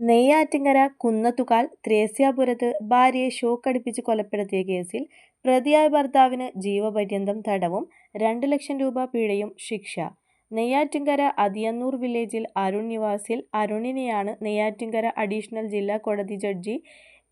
നെയ്യാറ്റിൻകര കുന്നത്തുകാൽ ത്രേസ്യാപുരത്ത് ഭാര്യയെ ഷോക്കടിപ്പിച്ച് കൊലപ്പെടുത്തിയ കേസിൽ പ്രതിയായ ഭർത്താവിന് ജീവപര്യന്തം തടവും രണ്ട് ലക്ഷം രൂപ പിഴയും ശിക്ഷ നെയ്യാറ്റിങ്കര അതിയന്നൂർ വില്ലേജിൽ അരുൺ നിവാസിൽ അരുണിനെയാണ് നെയ്യാറ്റിങ്കര അഡീഷണൽ ജില്ലാ കോടതി ജഡ്ജി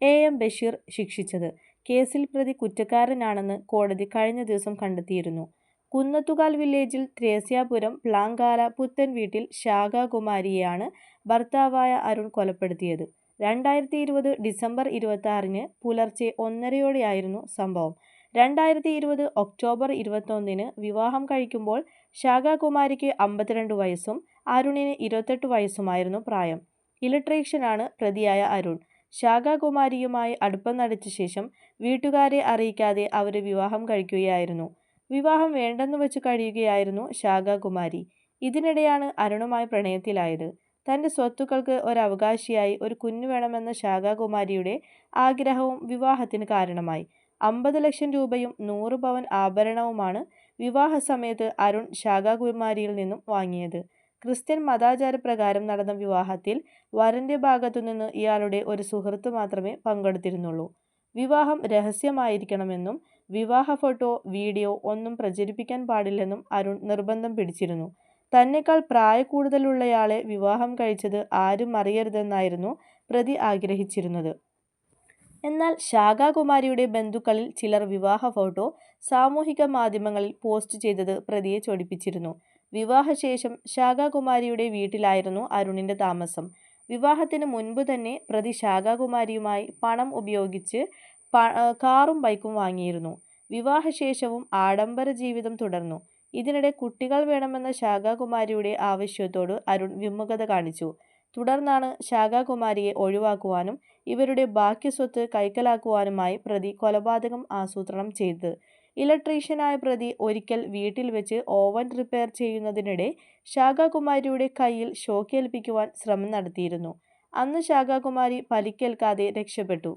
എ എം ബഷീർ ശിക്ഷിച്ചത്. കേസിൽ പ്രതി കുറ്റക്കാരനാണെന്ന് കോടതി കഴിഞ്ഞ ദിവസം കണ്ടെത്തിയിരുന്നു. കുന്നത്തുകാൽ വില്ലേജിൽ ത്രേസ്യാപുരം പ്ലാങ്കാല പുത്തൻ വീട്ടിൽ ശാഖാകുമാരിയെയാണ് ഭർത്താവായ അരുൺ കൊലപ്പെടുത്തിയത്. രണ്ടായിരത്തി ഇരുപത് ഡിസംബർ ഇരുപത്തിയാറിന് പുലർച്ചെ ഒന്നരയോടെയായിരുന്നു സംഭവം. രണ്ടായിരത്തി ഇരുപത് ഒക്ടോബർ ഇരുപത്തൊന്നിന് വിവാഹം കഴിക്കുമ്പോൾ ശാഖാകുമാരിക്ക് അമ്പത്തിരണ്ട് വയസ്സും അരുണിന് ഇരുപത്തെട്ട് വയസ്സുമായിരുന്നു പ്രായം. ഇലക്ട്രീഷ്യനാണ് പ്രതിയായ അരുൺ. ശാഖാകുമാരിയുമായി അടുപ്പം നടിച്ച ശേഷം വീട്ടുകാരെ അറിയിക്കാതെ അവർ വിവാഹം കഴിക്കുകയായിരുന്നു. വിവാഹം വേണ്ടെന്ന് വെച്ച് കഴിയുകയായിരുന്നു ശാഖാകുമാരി. ഇതിനിടെയാണ് അരുണുമായി പ്രണയത്തിലായത്. തന്റെ സ്വത്തുക്കൾക്ക് ഒരവകാശിയായി ഒരു കുഞ്ഞു വേണമെന്ന ശാഖാകുമാരിയുടെ ആഗ്രഹവും വിവാഹത്തിന് കാരണമായി. അമ്പത് ലക്ഷം രൂപയും നൂറ് പവൻ ആഭരണവുമാണ് വിവാഹ സമയത്ത് അരുൺ ശാഖാകുമാരിയിൽ നിന്നും വാങ്ങിയത്. ക്രിസ്ത്യൻ മതാചാരപ്രകാരം നടന്ന വിവാഹത്തിൽ വരന്റെ ഭാഗത്തുനിന്ന് ഇയാളുടെ ഒരു സുഹൃത്ത് മാത്രമേ പങ്കെടുത്തിരുന്നുള്ളൂ. വിവാഹം രഹസ്യമായിരിക്കണമെന്നും വിവാഹ ഫോട്ടോ, വീഡിയോ ഒന്നും പ്രചരിപ്പിക്കാൻ പാടില്ലെന്നും അരുൺ നിർബന്ധം പിടിച്ചിരുന്നു. തന്നെക്കാൾ പ്രായക്കൂടുതലുള്ളയാളെ വിവാഹം കഴിച്ചത് ആരും അറിയരുതെന്നായിരുന്നു പ്രതി ആഗ്രഹിച്ചിരുന്നത്. എന്നാൽ ശാഖാകുമാരിയുടെ ബന്ധുക്കളിൽ ചിലർ വിവാഹ ഫോട്ടോ സാമൂഹിക മാധ്യമങ്ങളിൽ പോസ്റ്റ് ചെയ്തത് പ്രതിയെ ചൊടിപ്പിച്ചിരുന്നു. വിവാഹശേഷം ശാഖാകുമാരിയുടെ വീട്ടിലായിരുന്നു അരുണിന്റെ താമസം. വിവാഹത്തിന് മുൻപ് തന്നെ പ്രതി ശാഖാകുമാരിയുമായി പണം ഉപയോഗിച്ച് കാറും ബൈക്കും വാങ്ങിയിരുന്നു. വിവാഹശേഷവും ആഡംബര ജീവിതം തുടർന്നു. ഇതിനിടെ കുട്ടികൾ വേണമെന്ന ശാഖാകുമാരിയുടെ ആവശ്യത്തോട് അരുൺ വിമുഖത കാണിച്ചു. തുടർന്നാണ് ശാഖാകുമാരിയെ ഒഴിവാക്കുവാനും ഇവരുടെ ബാക്കി സ്വത്ത് കൈക്കലാക്കുവാനുമായി പ്രതി കൊലപാതകം ആസൂത്രണം ചെയ്തത്. ഇലക്ട്രീഷ്യനായ പ്രതി ഒരിക്കൽ വീട്ടിൽ വെച്ച് ഓവൻ റിപ്പയർ ചെയ്യുന്നതിനിടെ ശാഖാകുമാരിയുടെ കയ്യിൽ ഷോക്കേൽപ്പിക്കുവാൻ ശ്രമം നടത്തിയിരുന്നു. അന്ന് ശാഖാകുമാരി പരിക്കേൽക്കാതെ രക്ഷപ്പെട്ടു.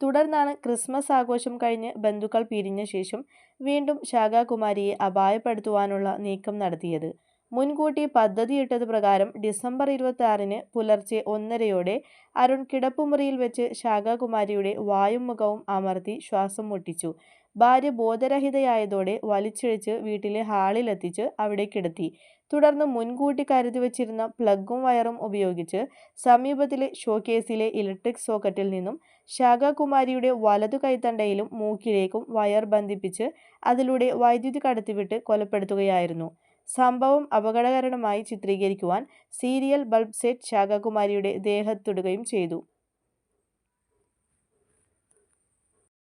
തുടർന്നാണ് ക്രിസ്മസ് ആഘോഷം കഴിഞ്ഞ് ബന്ധുക്കൾ പിരിഞ്ഞ ശേഷം വീണ്ടും ശാഖാകുമാരിയെ അപായപ്പെടുത്തുവാനുള്ള നീക്കം നടത്തിയത്. മുൻകൂട്ടി പദ്ധതിയിട്ടത് പ്രകാരം ഡിസംബർ ഇരുപത്തി ആറിന് പുലർച്ചെ ഒന്നരയോടെ അരുൺ കിടപ്പുമുറിയിൽ വെച്ച് ശാഖാകുമാരിയുടെ വായും മുഖവും അമർത്തി ശ്വാസം മുട്ടിച്ചു. ഭാര്യ ബോധരഹിതയായതോടെ വലിച്ചിഴച്ച് വീട്ടിലെ ഹാളിലെത്തിച്ച് അവിടെ കിടത്തി. തുടർന്ന് മുൻകൂട്ടി കരുതി വച്ചിരുന്ന പ്ലഗും വയറും ഉപയോഗിച്ച് സമീപത്തിലെ ഷോക്കേസിലെ ഇലക്ട്രിക് സോക്കറ്റിൽ നിന്നും ശാഖാകുമാരിയുടെ വലതു കൈത്തണ്ടയിലും മൂക്കിലേക്കും വയർ ബന്ധിപ്പിച്ച് അതിലൂടെ വൈദ്യുതി കടത്തിവിട്ട് കൊലപ്പെടുത്തുകയായിരുന്നു. സംഭവം അപകടകരമായി ചിത്രീകരിക്കുവാൻ സീരിയൽ ബൾബ് സെറ്റ് ശാഖാകുമാരിയുടെ ദേഹത്തിടുകയും ചെയ്തു.